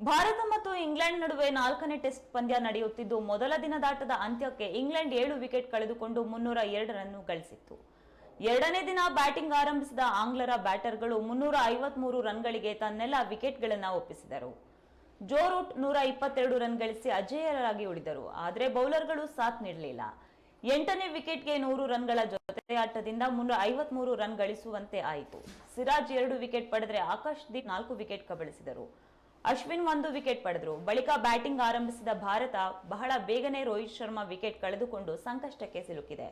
ಭಾರತ ಮತ್ತು ಇಂಗ್ಲೆಂಡ್ ನಡುವೆ ನಾಲ್ಕನೇ ಟೆಸ್ಟ್ ಪಂದ್ಯ ನಡೆಯುತ್ತಿದ್ದು, ಮೊದಲ ದಿನದಾಟದ ಅಂತ್ಯಕ್ಕೆ ಇಂಗ್ಲೆಂಡ್ ಏಳು ವಿಕೆಟ್ ಕಳೆದುಕೊಂಡು ಮುನ್ನೂರ ಎರಡು ರನ್ ಗಳಿಸಿತ್ತು. ಎರಡನೇ ದಿನ ಬ್ಯಾಟಿಂಗ್ ಆರಂಭಿಸಿದ ಆಂಗ್ಲರ ಬ್ಯಾಟರ್ಗಳು ಮುನ್ನೂರ ಐವತ್ಮೂರು ರನ್ಗಳಿಗೆ ತನ್ನೆಲ್ಲ ವಿಕೆಟ್ಗಳನ್ನು ಒಪ್ಪಿಸಿದರು. ಜೋ ರೂಟ್ ನೂರ ಇಪ್ಪತ್ತೆರಡು ರನ್ ಗಳಿಸಿ ಅಜೇಯರಾಗಿ ಉಳಿದರು, ಆದರೆ ಬೌಲರ್ಗಳು ಸಾಥ್ ನೀಡಲಿಲ್ಲ. ಎಂಟನೇ ವಿಕೆಟ್ಗೆ ನೂರು ರನ್ಗಳ ಜೊತೆಯಾಟದಿಂದ ಮುನ್ನೂರ ಐವತ್ಮೂರು ರನ್ ಗಳಿಸುವಂತೆ ಆಯಿತು. ಸಿರಾಜ್ ಎರಡು ವಿಕೆಟ್ ಪಡೆದರೆ ಆಕಾಶ್ ದೀಪ್ ನಾಲ್ಕು ವಿಕೆಟ್ ಕಬಳಿಸಿದರು. ಅಶ್ವಿನ್ ಒಂದು ವಿಕೆಟ್ ಪಡೆದರು. ಬಳಿಕ ಬ್ಯಾಟಿಂಗ್ ಆರಂಭಿಸಿದ ಭಾರತ ಬಹಳ ಬೇಗನೆ ರೋಹಿತ್ ಶರ್ಮಾ ವಿಕೆಟ್ ಕಳೆದುಕೊಂಡು ಸಂಕಷ್ಟಕ್ಕೆ ಸಿಲುಕಿದೆ.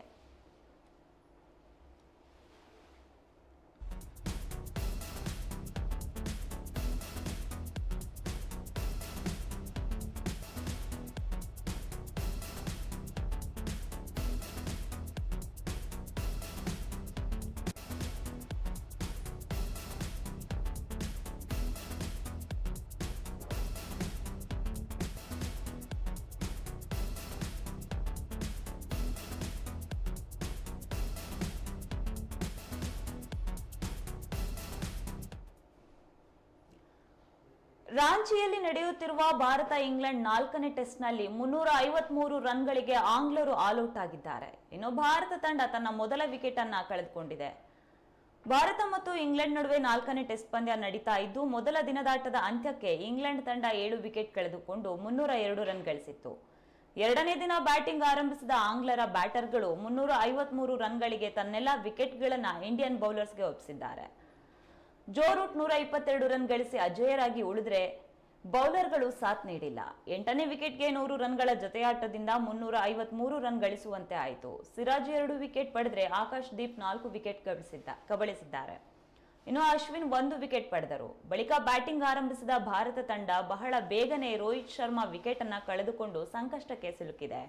ರಾಂಚಿಯಲ್ಲಿ ನಡೆಯುತ್ತಿರುವ ಭಾರತ ಇಂಗ್ಲೆಂಡ್ ನಾಲ್ಕನೇ ಟೆಸ್ಟ್ನಲ್ಲಿ ಮುನ್ನೂರ ಐವತ್ಮೂರು ರನ್ಗಳಿಗೆ ಆಂಗ್ಲರು ಆಲ್ಔಟ್ ಆಗಿದ್ದಾರೆ ಇನ್ನು ಭಾರತ ತಂಡ ತನ್ನ ಮೊದಲ ವಿಕೆಟ್ ಅನ್ನ ಕಳೆದುಕೊಂಡಿದೆ. ಭಾರತ ಮತ್ತು ಇಂಗ್ಲೆಂಡ್ ನಡುವೆ ನಾಲ್ಕನೇ ಟೆಸ್ಟ್ ಪಂದ್ಯ ನಡೀತಾ ಇದ್ದು, ಮೊದಲ ದಿನದಾಟದ ಅಂತ್ಯಕ್ಕೆ ಇಂಗ್ಲೆಂಡ್ ತಂಡ ಏಳು ವಿಕೆಟ್ ಕಳೆದುಕೊಂಡು ಮುನ್ನೂರ ಎರಡು ರನ್ ಗಳಿಸಿತ್ತು. ಎರಡನೇ ದಿನ ಬ್ಯಾಟಿಂಗ್ ಆರಂಭಿಸಿದ ಆಂಗ್ಲರ ಬ್ಯಾಟರ್ಗಳು ಮುನ್ನೂರ ಐವತ್ಮೂರು ರನ್ಗಳಿಗೆ ತನ್ನೆಲ್ಲ ವಿಕೆಟ್ಗಳನ್ನು ಇಂಡಿಯನ್ ಬೌಲರ್ಸ್ಗೆ ಒಪ್ಪಿಸಿದ್ದಾರೆ. ಜೋ ರೂಟ್ ನೂರ ಇಪ್ಪತ್ತೆರಡು ರನ್ ಗಳಿಸಿ ಅಜೇಯರಾಗಿ ಉಳಿದ್ರೆ ಬೌಲರ್ಗಳು ಸಾಥ್ ನೀಡಿಲ್ಲ. ಎಂಟನೇ ವಿಕೆಟ್ಗೆ ನೂರು ರನ್ಗಳ ಜೊತೆಯಾಟದಿಂದ ಮುನ್ನೂರ ಐವತ್ಮೂರು ರನ್ ಗಳಿಸುವಂತೆ ಆಯಿತು. ಸಿರಾಜ್ ಎರಡು ವಿಕೆಟ್ ಪಡೆದ್ರೆ ಆಕಾಶ್ ದೀಪ್ ನಾಲ್ಕು ವಿಕೆಟ್ ಕಬಳಿಸಿದ್ದ ಕಬಳಿಸಿದ್ದಾರೆ. ಇನ್ನು ಅಶ್ವಿನ್ ಒಂದು ವಿಕೆಟ್ ಪಡೆದರು. ಬಳಿಕ ಬ್ಯಾಟಿಂಗ್ ಆರಂಭಿಸಿದ ಭಾರತ ತಂಡ ಬಹಳ ಬೇಗನೆ ರೋಹಿತ್ ಶರ್ಮಾ ವಿಕೆಟ್ ಅನ್ನ ಕಳೆದುಕೊಂಡು ಸಂಕಷ್ಟಕ್ಕೆ ಸಿಲುಕಿದೆ.